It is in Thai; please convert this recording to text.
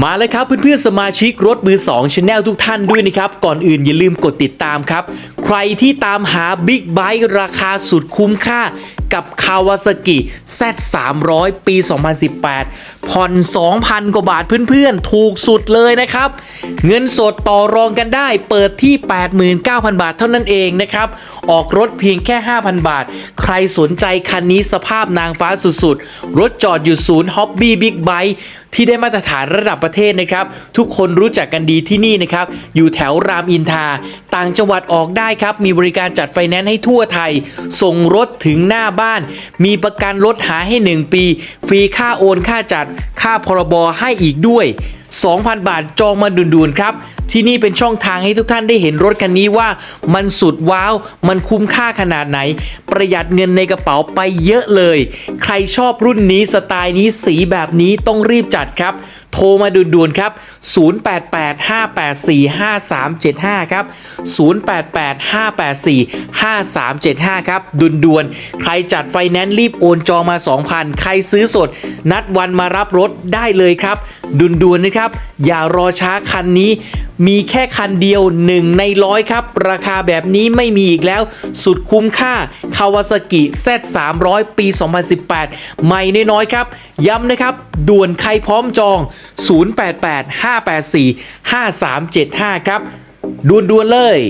มาเลยครับเพื่อนๆสมาชิกรถมือ2 Channel ทุกท่านด้วยนะครับ ก่อนอื่นอย่าลืมกดติดตามครับ ใครที่ตามหาบิ๊กไบค์ราคาสุดคุ้มค่ากับคาวาซากิ Z 300 ปี 2018 ผ่อน 2,000 กว่าบาทเพื่อนๆ ถูกสุดเลยนะครับ เงินสดต่อรองกันได้เปิดที่ 89,000 บาทเท่านั้นเองนะครับ ออกรถเพียงแค่ 5,000 บาท ใครสนใจคันนี้สภาพนางฟ้าสุดๆ รถจอดอยู่ศูนย์ฮ็อบบี้บิ๊กไบค์ ที่ได้มาตรฐานระดับประเทศนะครับ ทุกคนรู้จักกันดีที่นี่นะครับ อยู่แถวรามอินทราต่างจังหวัดออกได้ครับ มีบริการจัดไฟแนนซ์ให้ทั่วไทย ส่งรถถึงหน้าบ้าน มีประกันรถหาให้ 1 ปี ฟรีค่าโอนค่าจัด ค่าพรบให้อีกด้วย 2,000 บาทจองมาด่วนๆครับ ที่นี่เป็นช่องทางให้ทุกท่านได้เห็นรถคันนี้ว่ามันสุดว้าว มันคุ้มค่าขนาดไหน ประหยัดเงินในกระเป๋าไปเยอะเลย ใครชอบรุ่นนี้สไตล์นี้สีแบบนี้ต้องรีบจัดครับ โทรมาด่วนๆครับ 0885845375 ครับ 0885845375 ครับด่วนๆใครจัดไฟแนนซ์รีบโอนจองมา 2,000 ใครซื้อสด นัดวันมารับรถได้เลยครับด่วนๆนะครับ อย่ารอช้าคันนี้ มีแค่คันเดียว 1 ในร้อยครับ ราคาแบบนี้ไม่มีอีกแล้ว สุดคุ้มค่าคาวาซากิ Z 300 ปี 2018 ใหม่น้อยๆครับ ย้ำนะครับ ด่วนใครพร้อมจอง 088 584 5375 ครับด่วนๆเลย